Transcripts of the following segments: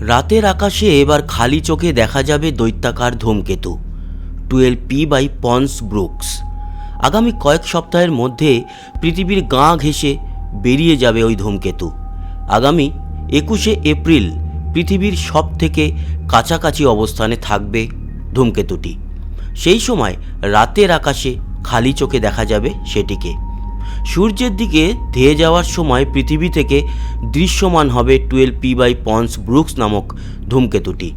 রাতের আকাশে এবার খালি চোখে দেখা যাবে দৈত্যাকার ধূমকেতু, twelve P by Pons Brooks. আগামী কয়েক সপ্তাহের মধ্যে পৃথিবীর গা ঘেঁষে বেরিয়ে যাবে ওই ধূমকেতু। আগামী একুশে এপ্রিল পৃথিবীর সব থেকে কাছাকাছি অবস্থানে থাকবে ধূমকেতুটি। সেই সময় রাতের আকাশে খালি চোখে দেখা যাবে সেটিকে। সূর্যের দিকে ধেয়ে যাওয়ার সময় পৃথিবী থেকে দৃশ্যমান হবে twelve P by Pons Brooks নামক ধূমকেতুটি।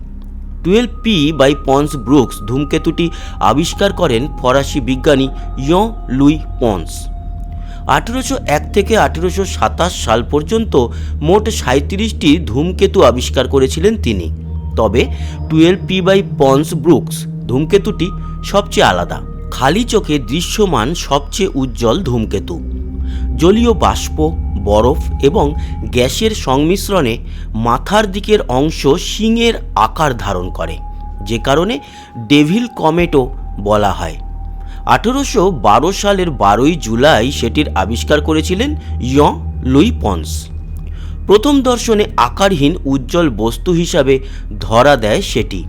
Twelve P by Pons Brooks ধূমকেতুটি আবিষ্কার করেন ফরাসি বিজ্ঞানী ইয়ঁ লুই পন্স। আঠেরোশো এক থেকে আঠেরোশো সাতাশ সাল পর্যন্ত মোট সাঁত্রিশটি ধূমকেতু আবিষ্কার করেছিলেন তিনি। তবে twelve P by Pons Brooks ধূমকেতুটি সবচেয়ে আলাদা। খালি চোখে দৃশ্যমান সবচেয়ে উজ্জ্বল ধূমকেতু। জলীয় বাষ্প, বরফ এবং গ্যাসের সংমিশ্রণে মাথার দিকের অংশ শিংয়ের আকার ধারণ করে, যে কারণে ডেভিল কমেটও বলা হয়। আঠেরোশো বারো সালের বারোই জুলাই সেটির আবিষ্কার করেছিলেন ইয়ঁ লুই পন্স। প্রথম দর্শনে আকারহীন উজ্জ্বল বস্তু হিসাবে ধরা দেয় সেটি।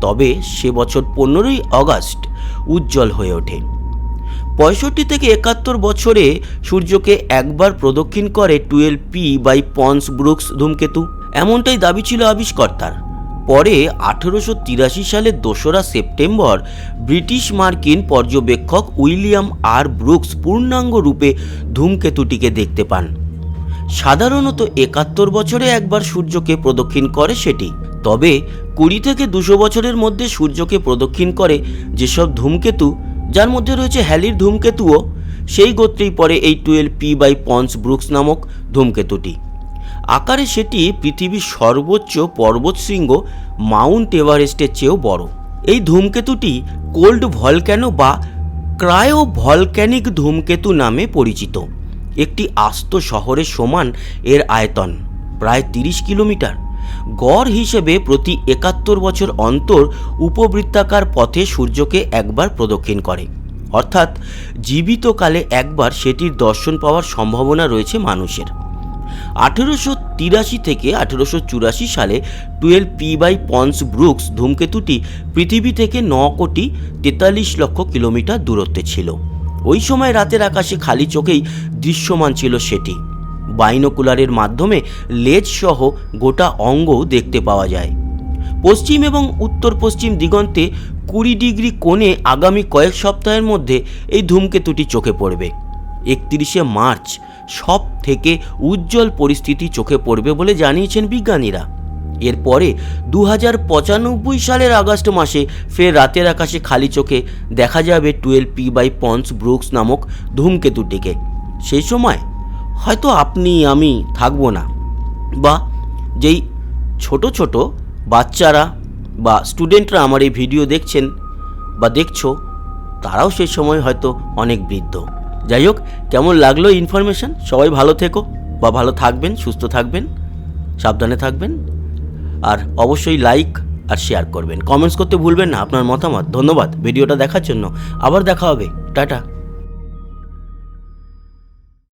তবে সে বছর পনেরোই আগস্ট উজ্জ্বল হয়ে ওঠে। পঁয়ষট্টি থেকে একাত্তর বছরে সূর্যকে একবার প্রদক্ষিণ করে twelve P by Pons Brooks ধূমকেতু। এমনটাই দাবি ছিল আবিষ্কর্তার। পরে আঠেরোশো তিরাশি সালের দোসরা সেপ্টেম্বর ব্রিটিশ মার্কিন পর্যবেক্ষক উইলিয়াম আর ব্রুকস পূর্ণাঙ্গ রূপে ধূমকেতুটিকে দেখতে পান। সাধারণত একাত্তর বছরে একবার সূর্যকে প্রদক্ষিণ করে সেটি। তবে কুড়ি থেকে দুশো বছরের মধ্যে সূর্যকে প্রদক্ষিণ করে যেসব ধূমকেতু, যার মধ্যে রয়েছে হ্যালির ধূমকেতুও, সেই গোত্রেই পড়ে এই twelve P by Pons Brooks নামক ধূমকেতুটি। আকারে সেটি পৃথিবীর সর্বোচ্চ পর্বতশৃঙ্গ মাউন্ট এভারেস্টের চেয়েও বড়। এই ধূমকেতুটি কোল্ড ভলক্যানো বা ক্রায়ো ভলক্যানিক ধূমকেতু নামে পরিচিত। একটি আস্ত শহরের সমান এর আয়তন প্রায় তিরিশ কিলোমিটার। গড় হিসেবে প্রতি একাত্তর বছর অন্তর উপবৃত্তাকার পথে সূর্যকে একবার প্রদক্ষিণ করে। অর্থাৎ জীবিতকালে একবার সেটির দর্শন পাওয়ার সম্ভাবনা রয়েছে মানুষের। আঠেরোশো তিরাশি থেকে আঠেরোশো চুরাশি সালে twelve P by Pons Brooks ধূমকেতুটি পৃথিবী থেকে ন কোটি তেতাল্লিশ লক্ষ কিলোমিটার দূরত্বে ছিল। ওই সময় রাতের আকাশে খালি চোখেই দৃশ্যমান ছিল সেটি। বাইনোকুলারের মাধ্যমে লেজ সহ গোটা অঙ্গও দেখতে পাওয়া যায়। পশ্চিম এবং উত্তর পশ্চিম দিগন্তে কুড়ি ডিগ্রি কোণে আগামী কয়েক সপ্তাহের মধ্যে এই ধূমকেতুটি চোখে পড়বে। একত্রিশে মার্চ সব থেকে উজ্জ্বল পরিস্থিতি চোখে পড়বে বলে জানিয়েছেন বিজ্ঞানীরা। এরপরে দু হাজার পঁচানব্বই সালের আগস্ট মাসে ফের রাতের আকাশে খালি চোখে দেখা যাবে twelve P by Pons Brooks নামক ধূমকেতুটিকে। সেই সময় হয়তো আপনি, আমি থাকব না। বা যেই ছোট ছোট বাচ্চারা বা স্টুডেন্টরা আমার এই ভিডিও দেখছেন বা দেখছ, তারাও সেই সময় হয়তো অনেক বৃদ্ধ। যাই হোক, কেমন লাগল ইনফরমেশন সবাই ভালো থেকো বা ভালো থাকবেন, সুস্থ থাকবেন, সাবধানে থাকবেন। আর অবশ্যই লাইক আর শেয়ার করবেন। কমেন্টস করতে ভুলবেন না, আপনার মতামত, ধন্যবাদ ভিডিওটা দেখার জন্য। আবার দেখা হবে, টাটা।